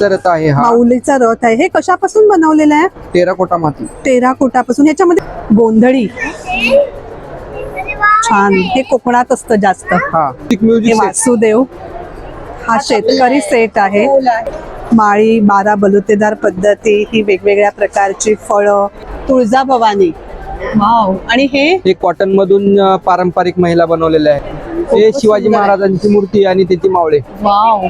रथ आहे हा. माऊलीचा रथ आहे. हे कशापासून बनवलेलं आहे? तेरा कोटा माती तेरा कोटापासून. याच्यामध्ये गोंधळी छान. हे कोकणात असतं जास्त. हा. हे म्युझिक. वासुदेव. हा शेतकरी सेट आहे. माळी बारा बलुतेदार पद्धती ही वेगवेगळ्या प्रकारची फळं. तुळजाभवानी वाव. आणि हे? हे कॉटन मधून अं, पारंपरिक महिला बनवलेल्या आहे हे शिवाजी. महाराजांची मूर्ती आणि त्याची मावळे. वाव.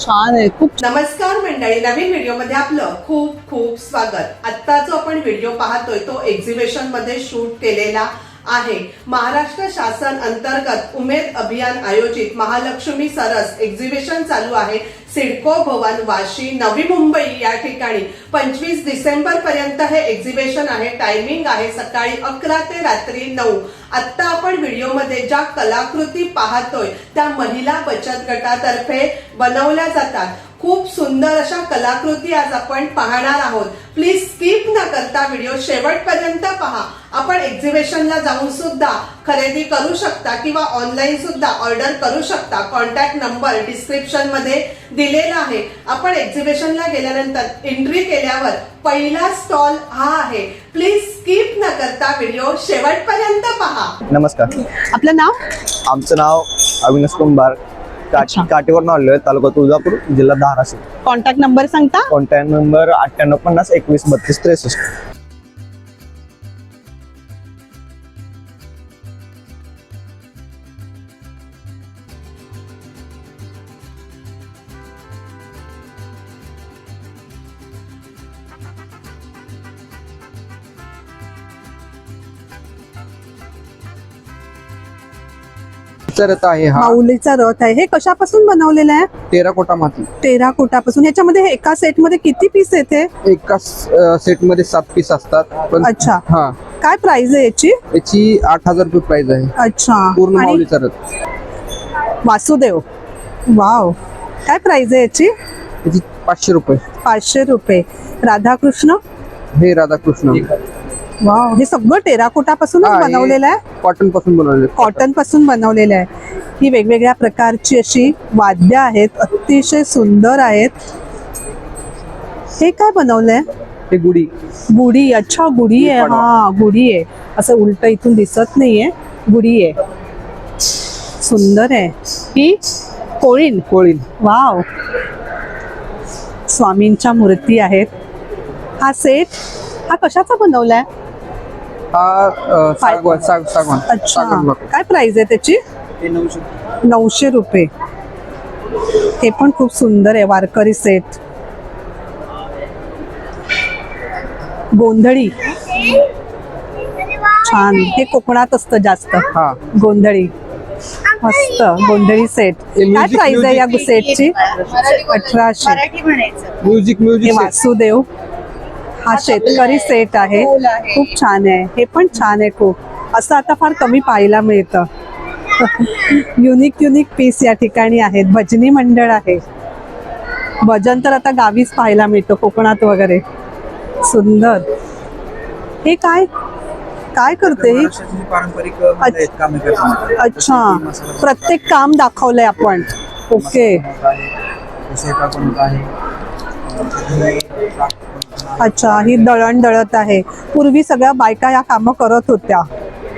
छान आहे खूप नमस्कार मंडळी नवीन व्हिडिओमध्ये आपलं खूप खूप स्वागत. आता जो आपण व्हिडिओ पाहतोय तो एक्झिबिशनमध्ये शूट केलेला आहे. महाराष्ट्र शासन अंतर्गत उमेद अभियान आयोजित महालक्ष्मी सरस एक्झिबिशन चालू आहे. सिडको भवन वाशी नवी मुंबई या ठिकाणी. पंचवीस डिसेंबर पर्यंत हे एक्झिबिशन आहे. टायमिंग आहे सकाळी अकरा ते रात्री नऊ. आत्ता आपण व्हिडिओमध्ये ज्या कलाकृती पाहतोय त्या महिला बचत गटातर्फे बनवल्या जातात. खूप सुंदर अशा कलाकृती आज आपण पाहणार आहोत. प्लीज स्किप न करता व्हिडिओ शेवटपर्यंत पहा. आपण एक्झिबिशनला जाऊन सुद्धा खरेदी करू शकता किंवा ऑनलाईन सुद्धा ऑर्डर करू शकता. कॉन्टॅक्ट नंबर डिस्क्रिप्शनमध्ये दिलेला आहे. आपण एक्झिबिशनला गेल्यानंतर एंट्री केल्यावर पहिला स्टॉल हा आहे. प्लीज स्किप न करता व्हिडिओ शेवटपर्यंत पहा. नमस्कार. आपलं नाव? आमचं नाव अविनाश कुंभार. अच्छा. काट काटेवरून आलोय तालुका तुळजापूर जिल्हा धाराशिव. कॉन्टॅक्ट नंबर सांगता? कॉन्टॅक्ट नंबर अठ्ठ्याण्णव पन्नास एकवीस बत्तीस त्रेसष्ट. रथ आहे हा. माऊलीचा रथ आहे. हे कशापासून बनवलेलं आहे? तेरा कोटा माती तेरा कोटापासून. याच्यामध्ये हे एका सेटमध्ये किती पीस येते एका सेटमध्ये सात पीस असतात. पण अच्छा. हा. काय प्राइस आहे याची? याची आठ हजार रुपये प्राइस आहे. अच्छा. पूर्ण आणि माऊलीचा रथ. वासुदेव. वाव. काय प्राइस आहे याची? याची पाचशे रुपये. पाचशे रुपये. राधाकृष्ण? हे राधाकृष्ण. वाव. हे सगळं टेराकोटापासूनच हा, हे बनवलेलं आहे? कॉटनपासून बनवलेले कॉटनपासून बनवलेलं आहे. ही वेगवेगळ्या प्रकारची अशी वाद्य आहेत अतिशय सुंदर आहेत. हे काय बनवलंय? हे गुढी. गुढी अच्छा गुढी आहे. पाडवा. हा गुढी आहे. असं उलट इथून दिसत नाहीये. गुढी आहे. सुंदर आहे. ही कोळीन. कोळीन. वाव. स्वामींच्या मूर्ती आहेत. हा सेट हा कशाचा बनवलाय? हा सागवान साग सागवान. अच्छा. सागवान. काय प्राइस आहे त्याची? नऊशे रुपये. हे पण खूप सुंदर आहे वारकरी सेट गोंधळी. छान. हे कोकणात असतं जास्त. हा. गोंधळी. मस्त. गोंधळी सेट हे काय music- प्राइस आहे या music- सेटची अठराशे. म्युझिक हे म्युझिक सेट. वासुदेव. हा शेतकरी सेट आहे. खूप छान आहे. हे पण छान आहे खूप. असं आता फार कमी पाहायला मिळतं. युनिक युनिक पीस या ठिकाणी आहेत. भजनी मंडळ आहे. भजन तर आता गावीच पाहायला मिळतं. कोकणात वगैरे. सुंदर. हे काय? काय करते ही? अच्छा. प्रत्येक काम दाखवलंय आपण. ओके अच्छा ही दळण दळत आहे. पूर्वी सगळ्या बायका या कामं करत होत्या.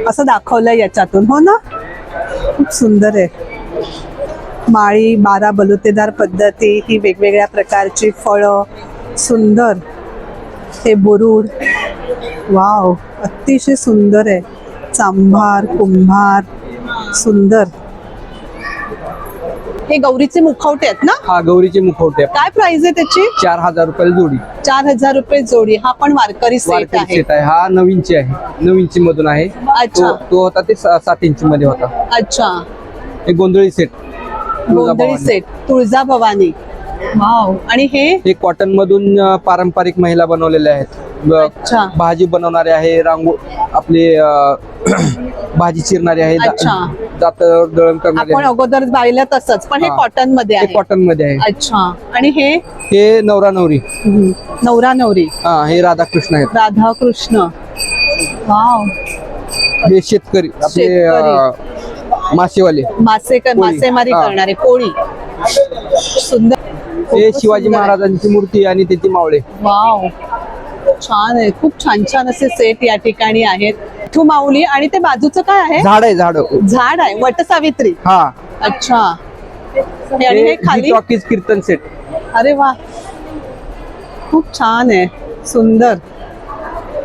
असं दाखवलंय याच्यातून. हो ना? खूप सुंदर आहे. माळी बारा बलुतेदार पद्धती ही वेगवेगळ्या प्रकारची फळं. सुंदर. हे बुरुड. वाव अतिशय सुंदर आहे. चांभार कुंभार. सुंदर. हे गौरीचे मुखवटे आहेत ना? हा गौरीचे मुखवटे. काय प्राइस आहे त्याची? चार हजार रुपयाला जोडी. चार हजार रुपये जोडी. हा पण वारकरी सेट वारकरी आहे. सेट आहे. हा नऊ इंची आहे. नऊ इंची मधून आहे. अच्छा. तो तो होता ते सा- सात इंची मध्ये होता. अच्छा. हे गोंधळी सेट गोंधळी. सेट तुळजा भवानी वाव आणि हे? हे कॉटन मधून अं, पारंपरिक महिला बनवलेल्या आहेत. ब- अच्छा. भाजी बनवणारे आहे. रांगो आपले अं, भाजी चिरणारे आहे. अच्छा. जात दळण करणारे आपण आहे. अगोदर पाहिलं तसंच पण हे हा. कॉटनमध्ये हे आहे. कॉटनमध्ये आहे. अच्छा. आणि हे? हे नवरा नवरी. हम्म, नवरा नवरी. हा हे राधाकृष्ण आहेत. राधा कृष्ण वाव. हे शेतकरी आपले शेतकरी. अं, मासेवाले. मासे कोळी. मासेमारी हा. करणारे कोळी. सुंदर. हे शिवाजी सुंदर आहे. महाराजांची मूर्ती आणि त्याची मावळे. वाव. छान आहे. खूप छान छान असे सेट या ठिकाणी आहेत. तू माऊली आणि ते बाजूचं काय आहे? झाड आहे झाड. झाड आहे. वटसावित्री हा. अच्छा. हे आणि हे खाली? टॉकीज कीर्तन सेट अरे वा. खूप छान आहे. सुंदर.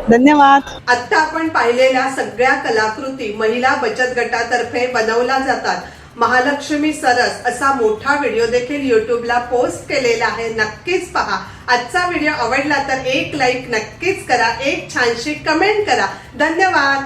धन्यवाद. आत्ता आपण पाहिलेल्या सगळ्या कलाकृती महिला बचत गटातर्फे बनवल्या जातात. महालक्ष्मी सरस असा मोठा व्हिडिओ देखील युट्यूबला पोस्ट केलेला आहे. नक्कीच पहा. आजचा व्हिडिओ आवडला तर एक लाईक नक्कीच करा. एक छानशी कमेंट करा. धन्यवाद.